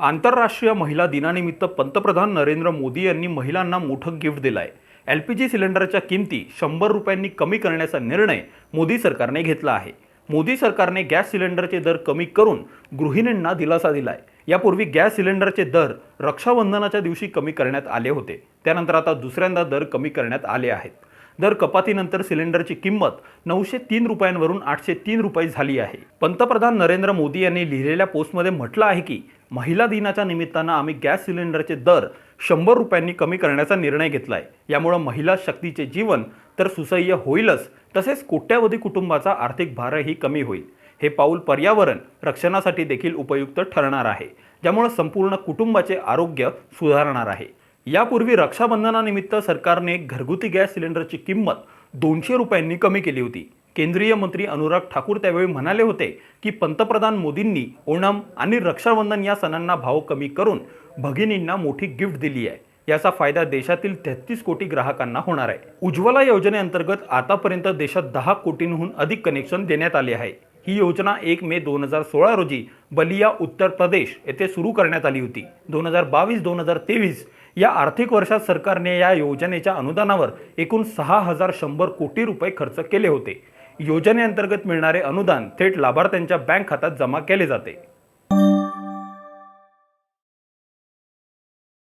आंतरराष्ट्रीय महिला दिनानिमित्त पंतप्रधान नरेंद्र मोदी यांनी महिलांना मोठं गिफ्ट दिलं आहे एल पी जी सिलेंडरच्या किमती शंभर रुपयांनी कमी करण्याचा निर्णय मोदी सरकारने घेतला आहे. मोदी सरकारने गॅस सिलेंडरचे दर कमी करून गृहिणींना दिलासा दिला आहे यापूर्वी गॅस सिलेंडरचे दर रक्षाबंधनाच्या दिवशी कमी करण्यात आले होते. त्यानंतर आता दुसऱ्यांदा दर कमी करण्यात आले आहेत. दर कपातीनंतर सिलेंडरची किंमत नऊशे तीन रुपयांवरून आठशे तीन रुपये झाली आहे. पंतप्रधान नरेंद्र मोदी यांनी लिहिलेल्या पोस्टमध्ये म्हटलं आहे की महिला दिनाच्या निमित्तानं आम्ही गॅस सिलेंडरचे दर शंभर रुपयांनी कमी करण्याचा निर्णय घेतला आहे यामुळं महिला शक्तीचे जीवन तर सुसह्य होईलच तसेच कोट्यावधी कुटुंबाचा आर्थिक भारही कमी होईल. हे पाऊल पर्यावरण रक्षणासाठी देखील उपयुक्त ठरणार आहे ज्यामुळे संपूर्ण कुटुंबाचे आरोग्य सुधारणार आहे. यापूर्वी रक्षाबंधनानिमित्त सरकारने घरगुती गॅस सिलेंडरची किंमत दोनशे रुपयांनी कमी केली होती. केंद्रीय मंत्री अनुराग ठाकूर त्यावेळी म्हणाले होते की पंतप्रधान मोदींनी ओणम आणि रक्षाबंधन या सणांना भाव कमी करून भगिनींना मोठी गिफ्ट दिली आहे. याचा फायदा देशातील तेहतीस कोटी ग्राहकांना होणार आहे. उज्ज्वला योजनेअंतर्गत आतापर्यंत देशात दहा कोटींहून अधिक कनेक्शन देण्यात आले आहे. ही योजना एक मे दोन हजार सोळा रोजी बलिया उत्तर प्रदेश येथे सुरू करण्यात आली होती. दोन हजार बावीस दोन हजार तेवीस या आर्थिक वर्षात सरकारने या योजनेच्या अनुदानावर एकूण सहा हजार शंभर कोटी रुपये खर्च केले होते. योजनेअंतर्गत मिळणारे अनुदान थेट लाभार्थ्यांच्या बँक खात्यात जमा केले जाते.